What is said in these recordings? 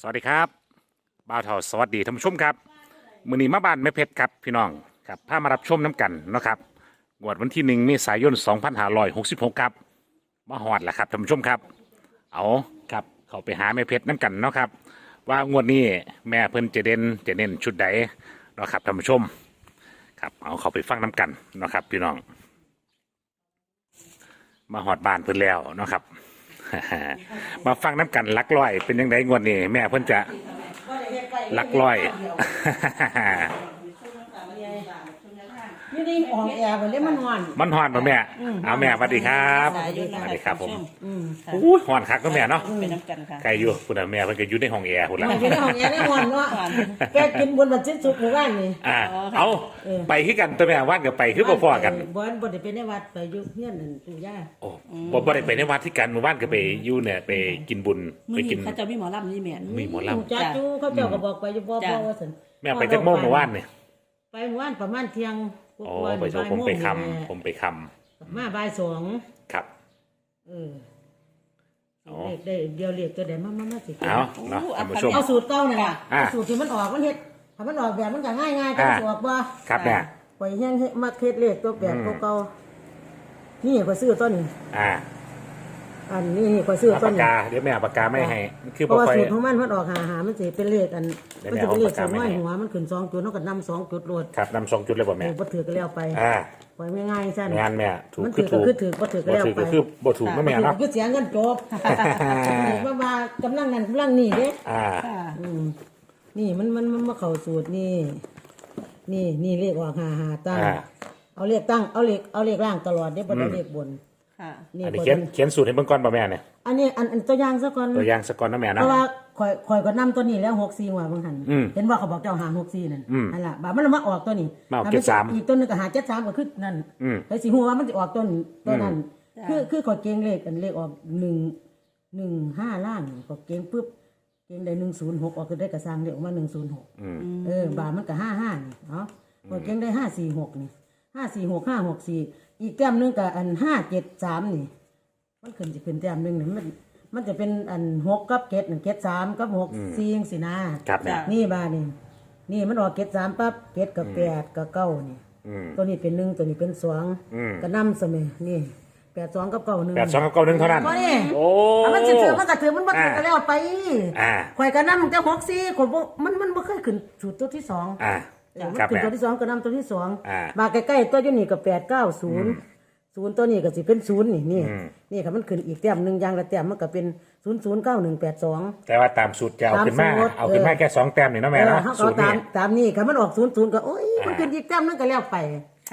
สวัสดีครับบ่าวเทาสวัสดีท่านผู้ชมครับมือนี้มาบ้านแม่เพชรครับพี่น้องครับพามารับชมน้ำกันเนาะครับงวดวันที่หนึ่งเมษายน 2566ครับมาหอดแล้วครับท่านผู้ชมครับ เอาครับเขาไปหาแม่เพชรน้ำกันเนาะครับ ว่างวดนี้แม่เพิ่นจะเด่นจะเน้นชุดใดเนาะครับท่านผู้ชม ครับเอาเขาไปฟังน้ำกันเนาะครับ พี่น้อง มาหอดบ้านเพิ่นแล้วเนาะครับ มาฟังน้ำกันลักลอย เป็นยังไงงวดนี้แม่เพิ่นจะลักลอย นี่นี่ออกแอร์ไปเลยมันหอน มันหอนป่ะแม่เอาแม่สวัสดีครับสวัสดีสวัสดีครับผมอืมอู้หอนคักก็แม่เนาะเป็นน้ำกันค่ะไกลอยู่คุณแม่เพิ่นก็อยู่ในห้องแอร์คุณละมันจะได้ของแอร์ได้หอนเนาะแกกินบนบันชิ้นสุกหมู่บ้านนี่ อ่าเอาไปคือกันตัวแม่ว่านกับไปคือบ่พอกัน บ่อนบ่ได้ไปในวัดไปอยู่เฮียนนั่นปู่ย่าโอ้บ่บ่ได้ไปในวัดที่กันหมู่บ้านก็ไปอยู่เนี่ยไปกินบุญมืไปอกินี้น เขาจะมีหมอลำนี่แม่น มีหมอลำ จ้าจูเขาเจ้าก็บอกไปอยู่บ่บ่ว่าซั่นแม่ไปจักโมงเมื่อวานเนี่ย ไปเมื่อวานประมาณเที่ยงกอ๋อว่าๆไปโชว์ผมไปคำบ่ายโงผมไปคมาบ่ายสองำครับ เอออ๋อ เลขได้เดียวเลขตัวใดมามามาสิเอาเนาะท่านผู้ชม เอาสูตรเก่านี่ล่ะอ่าเอาสูตรที่มันออกมันเฮ็ดถ้ามันออกแบบมันก็ง่ายๆจังอ่าสิออกบ่ครับแม่ข่อยเฮียนเฮ็ดมาเฮ็ดเลขตัวแบบตัวเก่านี่ข่อยซื้อต้นนี้อ่า อันนี้ข่อยซื้อเอาต้ปานกนี้กาเดี๋ยวแม่เอาปากกาไม่ให้คือเพบ่ราะว่าค่อย สูตรของมันมันออกหาหามันสิเป็นเลขอันเดี๋ยวมันสิเป็นเลขเอาสูปากกาตรน้อยมาให้ หัวมันขึ้นสองจุดเนาะก็นำสองจุดโลดครับนำสองจุดเลยบ่แม่เออบ่ถือก็แล้วไปอ่า ปล่อยง่ายๆซั่นงานแม่ถูกมันคืถืออถูก็กคือถือบ่ถือก็บ่แล้วถูกไปก็คือบ่ถูกนะแม่เนาะคือเสียเงินจบว่าว่ากำลังนั้นกำลังนี่เด้ อ่า ค่ะอืมนี่มันมันมันมาเข้าสูตรนี่ นี่นี่เลขออกหาหาตั้งอ่าเอาเลขตั้งเอาเลขเอาเลขล่างตลอดเด้บ่ได้เลขบน ค่ะนี่อันนี้บ่เขียนเป็นเขียนสูตรให้เบิ่งก่อนบ่แม่เนี่ยอันนี้อันอันตัวอย่างซะก่อนตัวอย่างสกอนนะแม่เพเนาะราะว่าข่อยข่อยก็นํตัวนี้แล้ว64ว่าบางหันอืมเห็นว่าเขาบอกเจ้าหา64นั่นอืมนั่นล่ะบาดมันมาออกตัวนี้มาออกถ้น73อีกตัวหนึงก็หา73ก็คือนั่นอืมไอ้สิฮู้ว่ามันสิออกตัวนี้ตัวนั้น อืม คือคือข่อยเก่งเลขอันเลขออก1 15ล่างก็เก่งปึ๊บเก่งได้106ออกก็ได้กระซังเลขออกมา106อืม เออบาทมันก็ห้าห้านี่เนาะพอเก่งได้ห้าสี่หกนี่ห้าสี่หกห้าหกสี่ อีกแต้มหนึงกับอันห้าเจ็ดสามนี่ มันขึ้นจะขึ้นแต้มหนึงนี่มัน มันจะเป็นอันหกกับเกตหนึ่งเกตสามกับหกสี่จังสินะครับแม่ นี่บาทนี่นี่มันออกเกตสามปั๊บเกตกับแปดกับเก้านี่ อืม ตัวนี้เป็นหนึ่งตัวนี้เป็นสองอืม ก็นำเสมอนี่แปดสองกับเก้าหนึ่งแปดสองกับเก้าหนึ่งเท่านั้น บ่นี่โอ้ อะมันจะถือมันก็ถือมันบ่ถือก็แล้วไปอ่าข่อยก็นำแต่หกสี่ข่อยบ่มันมันบ่เคยขึ้นสูตรตัวที่สองอ่า เออมันครับขึ้นแม่ตัวที่สองก็นำตัวที่สองอ่ามาใกล้ๆตัวอยู่นี่ก็แปดเก้าศูนย์ศูนย์ตัวนี้ก็สิเป็นศูนย์นี่นี่อืม นี่ค่ะมันขึ้นอีกแต้มหนึ่งอยางละแต้มมันก็เป็นศูนย์ศูนย์เก้าหนึ่งแปดสอง แต่ว่าตามสูตรจะเอาขึ้นมาตามสูตร เอาขึ้นมาเออแค่สองแต้มนี่เนาะแม่เนาะเขาสูก็ตรนี่ตามตามนี่ค่ะมันออกศูนย์ศูนย์ก็โอ้ยมันขึ้นอีกแต้มนึงก็แล้วไป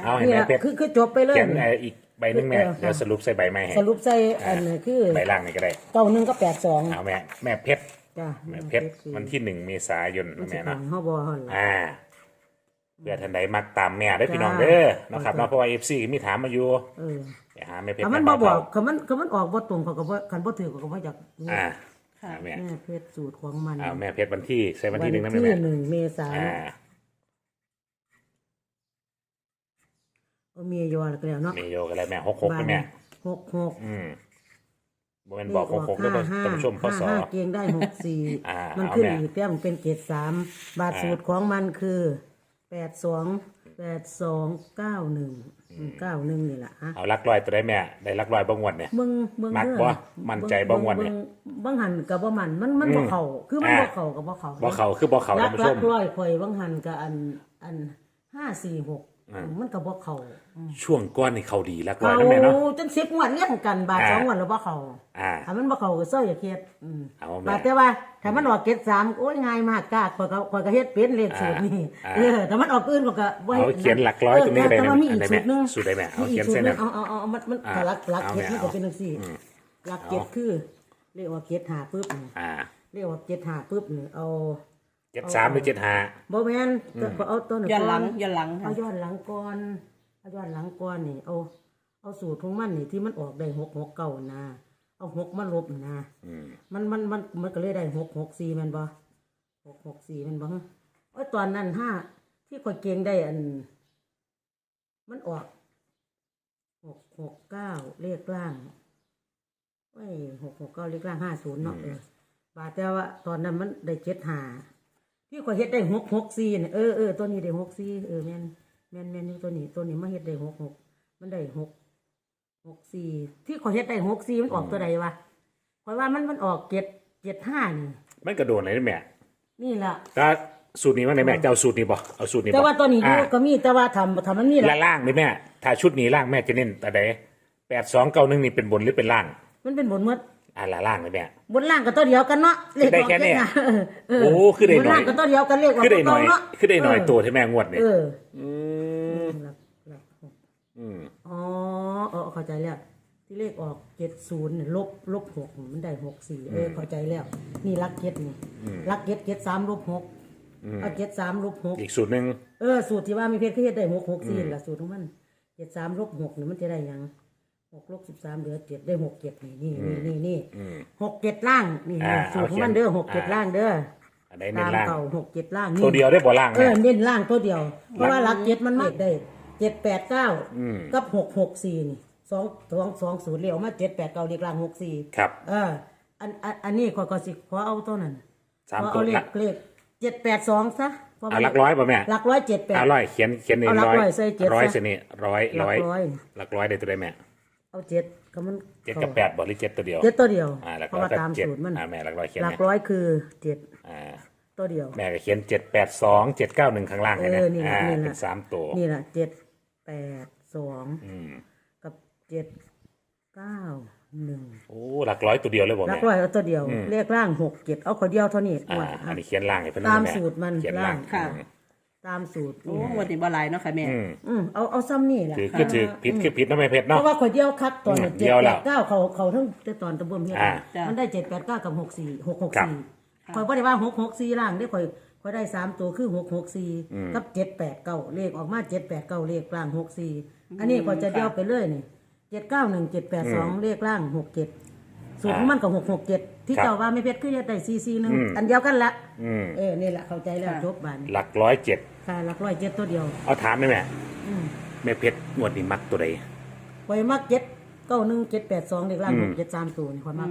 เอาให้นี่แม่ละเพชรคือคือจบไปเลย เขียนไอ้อีกใบหนึงแม่เออค่ะ เดี๋ยวสรุปใส่ใบไม้ให้สรุปใส่อันนี้คือใบล่างนี่ก็ได้เก้าหนึ่งก็แปดสองเอาแม่แม่เพชรจ้ะแม่เพชรวันที่หนึ่งเมษายนมันนะสิแม่ขอเนาะงเฮาบ่ฮอนล่ะ อ่า เพื่อท่านใดมักตามแม่ได้อพี่น้องจ้าเด้อนะครับเนาะเพราะว่าเอฟซีมีถามมาอยู่เออไปหาแม่เพชรถ้ามันแบ่บอกเฒ่าคันมันคันมันออกบ่ตรงเขาก็บ่คันบ่ถือเขาก็บ่อยากอ่าค่ะอ่าแม่แม่เพชรสูตรของมันอ่าแม่เพชรวันที่ใส่วันวันที่หนึ่งนะที่แม่หนึ่งเมษายนอ่าเอาเมียยอแล้วก็แล้วเนาะเมโยกันเลยแม่หกหกนะแม่ หกหกอืมบ่แม่นบอกหกหกแล้วห้าท่านผู้ชมพห้าศห้าเกียงได้หกสี่อ่ามันเอาขึ้นแม่ อีกแต้มเป็นเกรดสามบาทอ่าสูตรของมันคือ แปดสองแปดสองเก้าหนึ่งเก้าหนึ่งนี่แหละฮะเอาลักลอยตัวได้แม่ ได้ลักลอยบางวันเนี่ยเบิ่งเบิ่งมักเด้อบ่มั่นใจบ่งวดเนี่ยบิ่งบางหันกับบ่มันมันมันบ่เข้าคือมันบ่เข้ากับบ่เข้าบ่เขาคือบ่เขารัท่ากนผู้ชรัมกร้อยข่อยบางหันกับอันอันห้าสี่หกอ่า มันก็บ่เข้าช่วงก้อนนี่เขาดีลักลอยเขานะแม่เนาะจนสิบงวดเลี้ยงกันบาทอ่าสองงวดแล้วบ่เข้าอ่าถ้ามันบ่เข้าก็เซ้ยอย่าเครียดอืมเอาแม่บาดแต่ว่าถ้ามันออกเกตสามโอ้ยง่ายมากกล้าข่อยก็ข่อยก็เฮ็ดเป็นเลขสูตรนี่อ่าเออแต่มันออกอื่นก็ก็บ่เอาเขียนหลักร้อยตรงนี้ก็ได้แต่นะว่ามีอีกอันใดสูตรหนึงแม่สูตรใดแม่เอามีอีเขียกนสูเส้ตนรหนึนั้งนเอาเอาเอาเอามันมันอ่าหลักหลักเอาเกตแม่มันก็เอาเป็นจังซี่อืมหลักเกตคือเรียกว่าเกตหาปึ๊บนี่อ่าเรียกว่าเกตหาปึ๊บนี่เอา เจ็ดสามหรือเจ็ดห้า บ่แม่นก็เอาตัวนั้นย้อนหลังก่ย้อนหลังเอาค่ะย้อนหลังก่อนเอาย้อนหลังก่อนนี่เอาเอาสูตรของมันนี่ที่มันออกได้หกหกเก้านะเอาหกมาลบนะอืมมันมันมันมันก็เลยได้หกหกสี่แมันบ่หกหกสี่แมันบ่ฮะโอ้ยตอนนั้นห้าที่ข่อยเก่งได้อัน มันออกหกหกเก้าเลขล่างโอ้ยหกหกเก้าเลขล่างห้าศูนย์เนาะเออบาดแต่ว่าตอนนั้นมันได้เจ็ดหา ที่ข่อยเฮ็ดได้หกหกสี่เนี่ยเออเออตัวนี้ได้หกสี่เออแม่นแม่นแม่นอยู่ตัวนี้ตัวนี้มาเฮ็ดได้หกหกมันได้หกหกสี่ที่ข่อยเฮ็ดได้หกสี่มันออกตัวใดวะข่อยว่ามันมันออกเจ็ดเจ็ดห้านี่มันกระโดดไหนแม่นี่ล่ะก็สูตรนี้ว่าไหนแม่จะเอาสูตรนี้บ่เอาสูตรนี้บ่แต่ว่าตัวนี้อยู่อ่าก็มีแต่ว่าทำทำมันนี่แหและละล่างนี่แม่ถ้าชุดนี้ล่างแม่จะเน้นแต่ใดแปดสองเก้าหนึ่งนี่เป็นบนหรือเป็นล่าง มันเป็นบนหมด อ่าละล่างนี่แม่ บนล่างก็ตัวเดียวกันเนาะเลขได้แค่นี้ออกเจ็ดะเโอ้คือได้หน่อยบนล่างก็ตัวเดียวกันเลขออกคือได้หน่อยตัวเาะคือได้หน่อยตัวที่แม่งวดนี่เอออืมหลักหลักหกอืมอ๋อเออเข้าใจแล้ว ที่เลขออกเจ็ดศูนย์ลบลบหกมันได้หกสี่เออเข้าใจแล้ว นี่ลักเจ็ดนี่ลักเจ็ดเจ็ดสามลบหกเอาเจ็ดสามลบหก อีกสูตรหนึ่ง เออสูตรที่ว่ามีเพชรคือเฮ็ดได้หกหกสี่ละสูตรของมันเจ็ดสามลบหกนี่มันจะได้หยัง หกลบสิบสามเหลือเจ็ดได้หกเจ็ดนี่นี่นี่นี่นี่หกเจ็ดล่างนี่อ่าสูตรของมันเอาเขียนเด้อหกเจ็ดอ่าล่างเด้ออันใดเน้ตานมล่าง เก่าหกเจ็ดล่างตัวเดียวได้บ่ล่างเอแม่อเน้นล่างตัวเดียว เพราะว่าหลักเจ็ดมันมากได้เจ็ดแปดเก้าอืมกับหกหกสี่นี่สองสองสองศูนย์เรียวมาเจ็ดแปดเก้าเรียกล่างหกสี่ครับ เอออันอันอันนี้ขอก็สิขอเอาตัวนั้นสามขอตัเอาวเลละขเลขเจ็ดแปดสองซะเพราะอ่าว่าหลักร้อยป่ะแม่หลักร้อยเจ็ดแปดอ่าร้อยเขียนเขียนเองเอาหลักร้อยร้อยใส่เจ็ดร้อยซะ เสนี่ร้อยร้อยหลักร้อยหลักร้อยได้ตัวใดแม่ เอาเจ็ดก็มันเจ็ดกับแปดบ่หรือเจ็ดตัวเดียวเจ็ดตัวเดียวอ่าหลักเพร้ราะอยว่าก็ตามเจ็ดสูตรมันอ่าแม่หลักร้อยเขียนหลักแม่ร้อยคือเจ็ดอ่าตัวเดียว แม่ก็เขียนเจ็ดแปดสองเจ็ดเก้าหนึ่งข้างล่างเลยนะเออนี่แหละอ่านี่แหละเป็นสามตัวนี่แหละเจ็ดแปดสองอืมกับเจ็ดเก้าหนึ่งโอ้หลักร้อยตัวเดียวเลยบ่หลัแม่กร้อยเอาตัวเดียว เลขล่างหกเจ็ดเอาคนเดียวเท่านี้อ่าว่า อันนี้เขียนล่างให้เพิ่นตามแสูตรมันเขียนล่างล่างค่ะ อืม ตามสูตร โอ้วันนี้บ่หลายเนาะค่ะแม่ อืมอืมเอาเอาซ้ำนี่แหละถือคือถือผิดคือผิดนะแม่เพชรเพเนาะ ราะว่าคนเดียวคัดตอนอืมเจ็เดีดยวแปแล้วดเก้าเขาเขาทั้งแต่ตอนตะบนเฮ็ดอ่าจ้ะมันได้เจ็ดแปดเก้ากับหกสี่หกหกครับสี่คอยบ่ได้ว่าหกหกสี่ล่างได้คอยคอยได้สามตัวคือหกหกสี่กับเจ็ดแปดเก้าเลขออกมาเจ็ดแปดเก้าเลขล่างหกสี่อันนี้คอยจะเดียวไปเรื่อยนี่เจ็ดเก้าหนึ่งเจ็ดแปดสองเลขล่างหกเจ็ดสูตรของมันกับหกหกเจ็ดที่ครับเจ้าว่าไม่เพชรคือจะได้สี่สี่หนึ่งอันเดียวกันละอืมเออนี่แหละเข้าใจแล้วค่ะ จบบาน หลักร้อยเจ็ด ค่ะหลักร้อยเจ็ดตัวเดียว เอาถามได้แม่อืมแม่เพชรงวดนี้มักตัวใดคอยมักเจ็ดเก้าหนึ่งเจ็ดแปดสองเลขล่างหกเจ็ดสามตัวนี่คอยมัก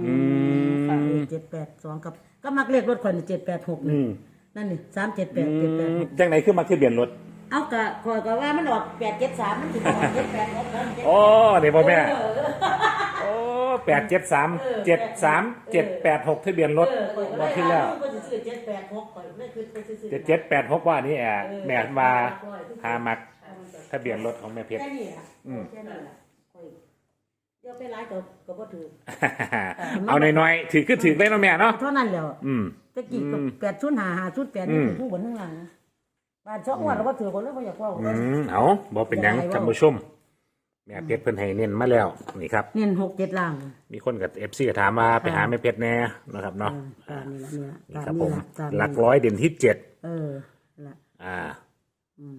ค่ะเจ็ดแปดสองกับ ก็มักเลขรถคอยเจ็ดแปดหกนี่นั่นนี่สามเจ็ดแปดเจ็ดแปดหกจังไหนคือมักทะเบียนรถเอากะคอยก็ว่ามันออกแปดเจ็ดสามมันถึงออกเจ็ดแปดหกแล้ว โอ้เดี๋ยวพ่อแม่โอ้ แปดเจ็ดสามเจ็ดสามเจ็ดแปดหกทะเบียนรถวันที่แล้วก็จะซื้อเจ็ดแปดหกคอยไม่คือไปซื้อเจ็ดเจ็ดแปดหกว่านี่แอบแม่มาหามักทะเบียนรถของแม่เพชรแค่นี้อะแค่นี้อะคอยเดี๋ยวไปไล่ก็ก็บ่ถือเอาหน่อยๆถือคือถือได้เนาะแม่เนาะเท่านั้นแล้วอืมตะกี้ก็แปดชุดหาหาชุดแปดนี่ถือข้างบนข้างล่างนะบ้านช่องวันเราก็ถือคนแล้วก็อยากว่าอืมเอาบอกเป็นหยังท่านผู้ชม แม่เพชรเพิ่นให้เน้นมาแล้วนี่ครับ เน้นหกเจ็ดล่างมีคนกับเอฟซีถามมาไปหาแม่เพชรแน่นะครับเนาะตามนี้ละนี่ละนี่ตามครับผนี้มละตามหลักนี้ร้อยเด่นที่เจ็ดเออละอ่า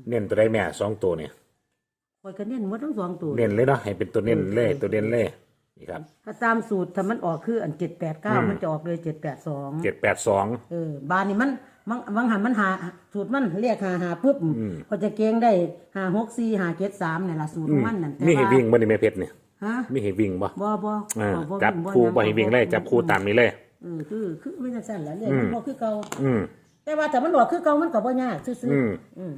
เน้นตัวได้แม่สองตัวเนี่ยคอยก็เน้นหมดทั้งสองตัวเน้นเลยเนาะให้เป็นตัวเน้นเลยตัวเด่นเลยนี่ครับถ้าตามสูตรถ้ามันออกคืออันเจ็ดแปดเก้ามันจะออกเลยเจ็ดแปดสองเจ็ดแปดสองเออบานนี่มัน บางบางหันมันหาสูตรมันเรียกหาหาปุ๊บก็จะเก่งได้หาหกสี่หาเจ็ดสามเนี่ยละสูตรของมันนั่นแต่มีให้ว่าวิ่งบ่นี่แม่เพชรเนี่ยฮะมีให้วิ่งบ่บ่บ่อ่าบ่จับวิ่งคู่บ่หให้ยังวิ่งเลยจับคู่ตามนี้เลย เออคือคือไม่ใช่สั้นแหล้วเนี่ยมันบ่คือเก่าอืมแต่ว่าถ้ามันบอกคือเก่ามันก็บ่ยากซื่ออืม ๆอืม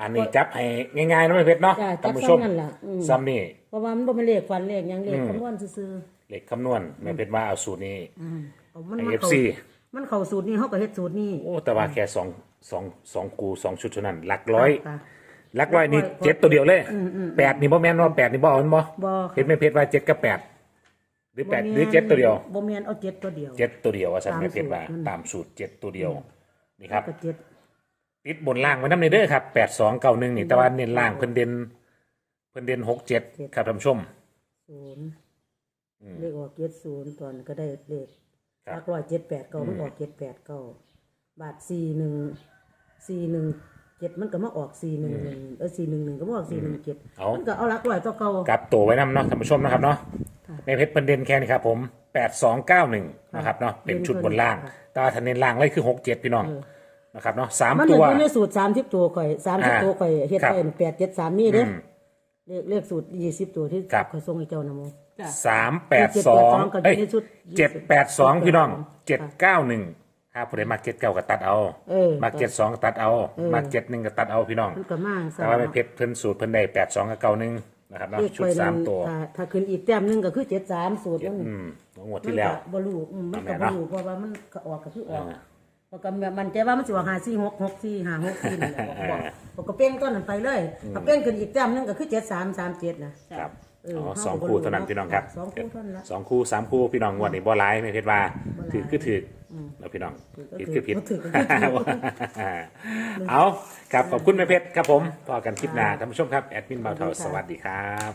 อันนี้จับให้ง่ายๆนะแม่เพชรเนาะจ้ะจัท่าบนผู้ชมซ้ำนั่นล่ะอืม ซ้ำนี่เพราะว่ามันบ่เป็นเลขฟันเลขหยังเลขคำนวณซื่อเลขคำนวณแม่เพชรว่าเอาสูตรนี้ๆอืมเอามันให้มันเข้า FC มันเข้าสูตรนี้เฮาก็เฮ็ดสูตรนี้โอ้แต่ว่าแค่สองสองสองกูสองชุดเท่านั้นหลักร้อย ค่ะ หลักร้อยนี่หลักร้อยเจ็ดตัวเดียวเลยแปดนี่บ่แม่นว่าแปดนี่บ่เอาแม่นบ่บ่เห็นแม่เพชรว่าเจ็ดกับแปดหรือแปดหรือเจ็ดตัวเดียวบ่แม่นเอาเจ็ดตัวเดียว เจ็ดตัวเดียวว่าสันตามแม่เพชรว่าสูตรมัน ตามสูตรเจ็ดตัวเดียวนี่ครับ ก็เจ็ด ติดบนล่างไว้น้ำในเด้อครับแปดสองเก้าหนึ่งนี่แต่ว่าเน้นล่างเพิ่นเด่นเพิ่นเด่นหกเจ็ดครับท่านผู้ชม ศูนย์เลขออกเจ็ดศูนย์ตอนก็ได้เลขครับ หลักร้อยเจ็ดแปดเก้ามันออกเจ็ดแปดเก้าบาทสี่หนึ่งสี่หนึ่งเจ็ดมันก็มาออกสี่หนึ่งหนึ่งเออสี่หนึ่งหนึ่งก็มาออกสี่หนึ่งเจ็ดเอามันก็เอาหลักร้อยตัวเก่ากลับตัวไว้นำเนาะท่านผู้ชมนะครับเนาะค่ะแม่เพชรเพิ่นเด่นแค่นี้ครับผมแปดสองเก้าหนึ่งนะครับเนาะเป็นชุดบนล่าง ค่ะแตว่าถ้าเน้นล่างเลยคือหกเจ็ดพี่น้องนะครับเนาะสามมันตัอยู่ว ในสูตรสามสิบตัวข่อยสามสิบอ่าตัวข่อยเฮ็ดครับเป็นแปดเจ็ดสามนี่เด้ออืมเลขเลขสูตรยี่สิบตัวที่ครับ ข่อยส่งให้เจ้านะโม จ้ะสามแปดสองก็อยู่เอ้ยในชุดเจ็ดแปดสองพี่น้องเจ็ดค่ะเก้าหนึ่งถ้าผู้ใดมาเจ็ดเก้าก็ตัดเอาเออมาเจ็ดสองก็ตัดเอาเออมาเจ็ดหนึ่งก็ตัดเอาพี่น้องมันก็มากแต่ว่าไปเพชรเพิ่นสูตรเพิ่นได้แปดสองกับเก้าหนึ่งนะครับเนาะเลขชุดไปสานั่มนตัวถ้าถ้าขึ้นอีกแต้มหนึงก็คือเจ็ดสามสูตรมันอืมงวดที่แล้ว มันก็บลูอืมมันก็แม่บเนาะลูเพราะว่ามันก็ออกก็คือออกอ่าเพราะก็มันใจว่ามันสิว่าหาสี่หกหกสี่หาหกสี่นี่แหละบอกบอกก็เป้งต้นนั้นไปเลยถ้าเป้งขึ้นอีกแต้มหนึงก็คือเจ็ดสามสามเจ็ดนะครับ เอออ๋อเฮาสองก็บ่คู่รู้เท่านั้นเนาะพี่น้องครับสองคู่เท่านั้นละ สองคู่สามคู่พี่น้องงวดนี้บ่ร้ายไม่เพชรว่าบ่หลาย ถือคือถืออแล้วพี่น้องถืผิอดก็คือผิด ถือก็ถือ เอาครับขอบคุณแม่เพชรครับผมพอกันคลิปหน้าท่านผู้ชมครับ แอดมินบ่าวเทาสวัสดีครับ